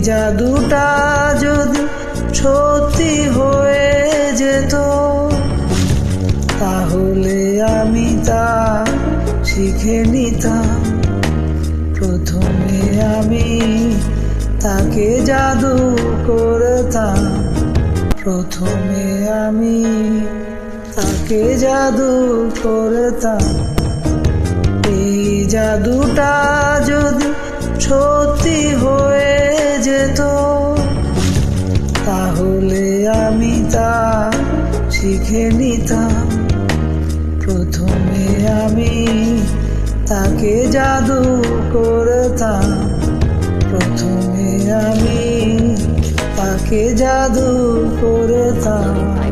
জাদুটা যদি সত্যি হয়ে যেত, তাহলে আমি তা শিখে নিতাম। প্রথমে আমি তাকে জাদু করতাম। প্রথমে আমি তাকে জাদু করতাম। এই জাদুটা যদি সত্যি হয়ে শিখে নিতাম। প্রথমে আমি তাকে জাদু করতাম। প্রথমে আমি তাকে জাদু করতাম।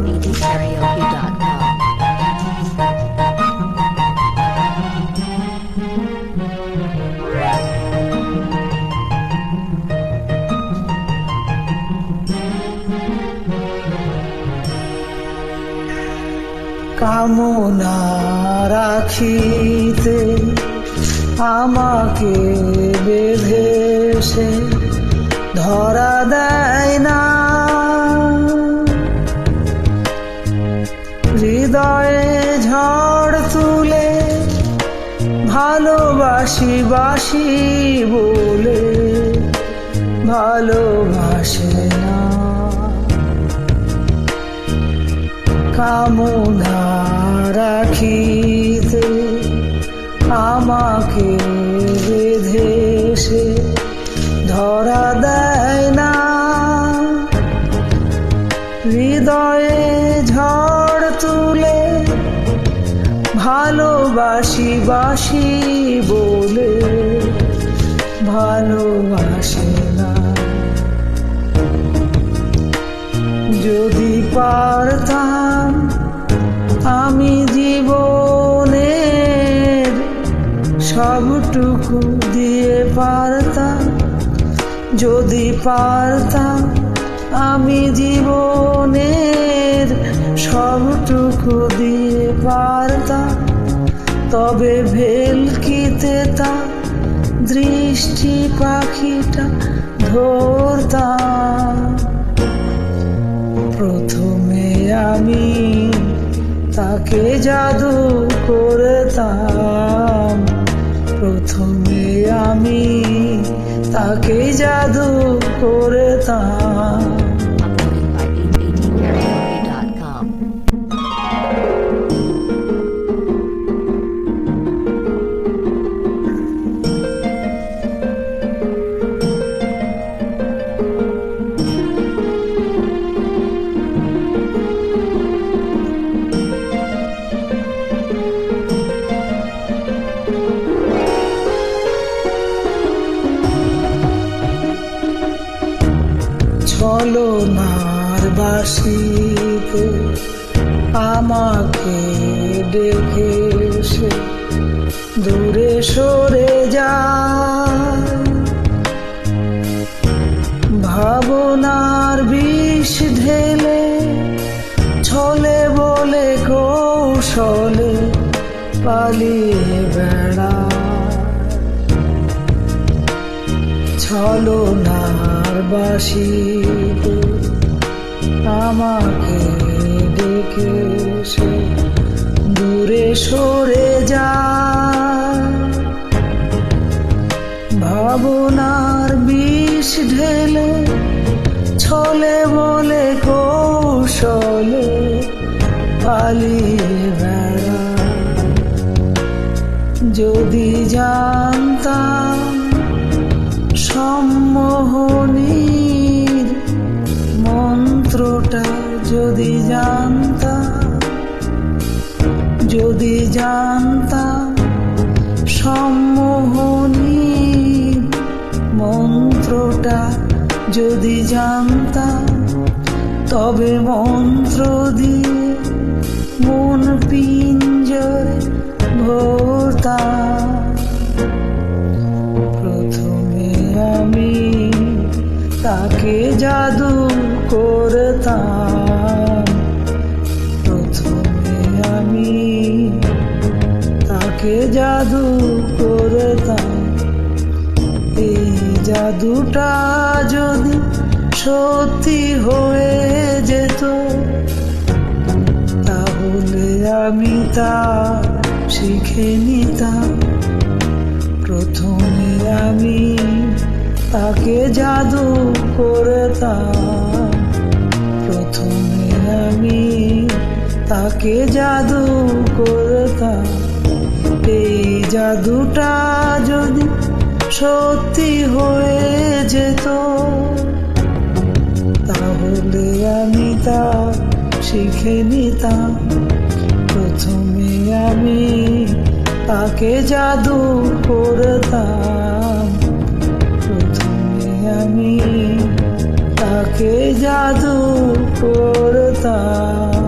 কামনা রাখিতে আমাকে বেঁধে সে ধরা দেয় না। হৃদয়ে ঝড় তুলে ভালোবাসি বাসি বলে ভালোবাসে না। কামনা রাখিতে আমাকে বেঁধে সে ধরা দেয় না। হৃদয়ে ঝড় তুলে ভালোবাসি বাসি বলে ভালোবাসে না। যদি পারতাম সবটুকু দিয়ে পারতাম যদি পারতাম আমি জীবনের সবটুকু দিয়ে পারতাম তবে ভেলকিতে তা দৃষ্টি পাখিটা ধরতাম প্রথমে আমি তাকে জাদু করতাম। প্রথমে আমি তাকে জাদু করে Uploaded বাসিতে আমাকে ডেকে সে দূরে সরে যা ভাবনার বিষ ঢেলে ছলে বলে কৌশলে পালিয়ে বেড়ায় ছলনার বাসিতে আমাকে ডেকে সে দূরে সরে যা ভাবনার বিষ ঢেলে ছলে বলে কৌশলে পালিয়ে বেড়ায়। যদি জানতাম সম্মোহনীর মন্ত্রটা যদি জানতাম যদি জানতাম সম্মোহনীর মন্ত্রটা যদি জানতাম, তবে মন্ত্র দিয়ে মন পিঞ্জরে ভরতাম। প্রথমে আমি তাকে জাদু তাকে জাদু করতাম? এই জাদুটা যদি সত্যি হয়ে যেত, তাহলে আমি তা শিখে নিতাম। প্রথমে আমি তাকে জাদু করতাম। প্রথমে আমি তাকে জাদু এই জাদুটা যদি সত্যি হয়ে যেত, তাহলে আমি তা শিখে নিতাম। প্রথমে আমি তাকে জাদু করতাম। প্রথমে আমি তাকে জাদু করতাম।